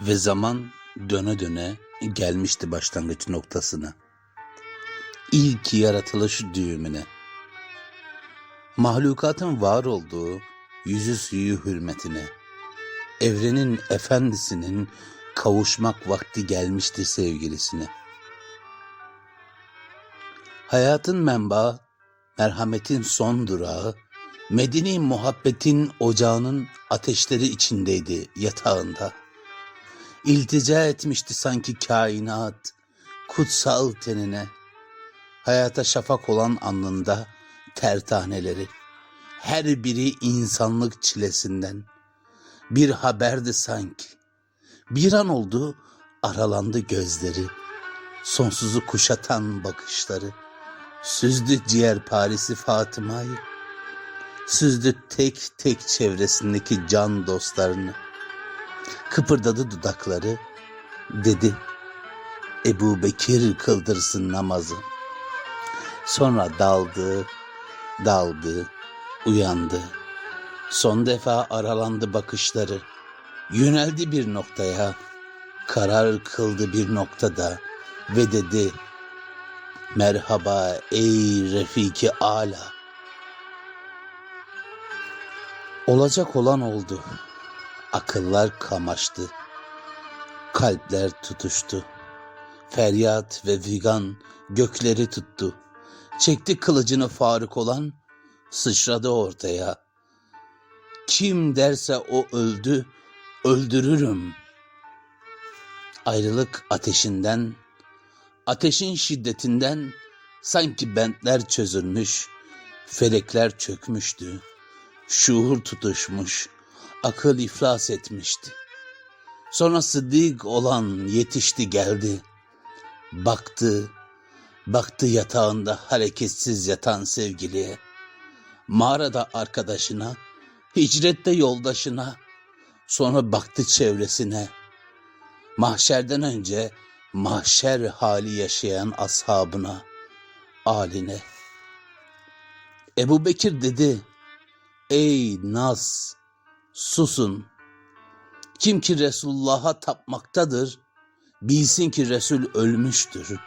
Ve zaman döne döne gelmişti başlangıç noktasına. İlk yaratılış düğümüne. Mahlukatın var olduğu yüzü suyu hürmetine. Evrenin efendisinin kavuşmak vakti gelmişti sevgilisine. Hayatın menbaı, merhametin son durağı, medeni muhabbetin ocağının ateşleri içindeydi yatağında. İltica etmişti sanki kainat, kutsal tenine. Hayata şafak olan alnında ter taneleri. Her biri insanlık çilesinden. Bir haberdi sanki. Bir an oldu aralandı gözleri. Sonsuzu kuşatan bakışları. Süzdü ciğer Paris'i Fatıma'yı. Süzdü tek tek çevresindeki can dostlarını. Kıpırdadı dudakları. Dedi. Ebu Bekir kıldırsın namazı. Sonra daldı, daldı, uyandı. Son defa aralandı bakışları. Yöneldi bir noktaya. Karar kıldı bir noktada ve dedi. Merhaba ey Refiki Ala. Olacak olan oldu. Akıllar kamaştı. Kalpler tutuştu. Feryat ve vigan gökleri tuttu. Çekti kılıcını Faruk olan, sıçradı ortaya. Kim derse o öldü, öldürürüm. Ayrılık ateşinden, ateşin şiddetinden sanki bentler çözülmüş, felekler çökmüştü. Şuur tutuşmuş, akıl iflas etmişti. Sonra sıddık olan yetişti geldi. Baktı, baktı yatağında hareketsiz yatan sevgiliye. Mağarada arkadaşına, hicrette yoldaşına, sonra baktı çevresine. Mahşerden önce mahşer hali yaşayan ashabına, aline. Ebu Bekir dedi, ey Nas, susun. Kim ki Resulullah'a tapmaktadır, bilsin ki Resul ölmüştür.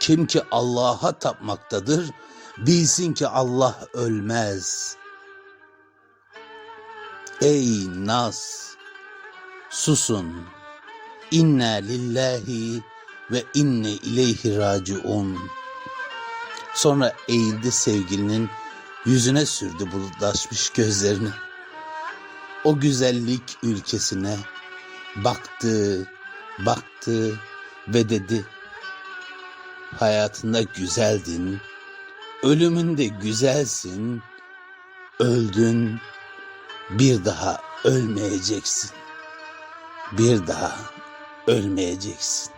Kim ki Allah'a tapmaktadır, bilsin ki Allah ölmez. Ey Nas, susun. İnna lillahi ve inne ileyhi raciun. Sonra eğildi sevgilinin yüzüne sürdü bulutlaşmış gözlerini. O güzellik ülkesine baktı, baktı ve dedi. Hayatında güzeldin, ölümünde güzelsin, öldün, bir daha ölmeyeceksin. Bir daha ölmeyeceksin.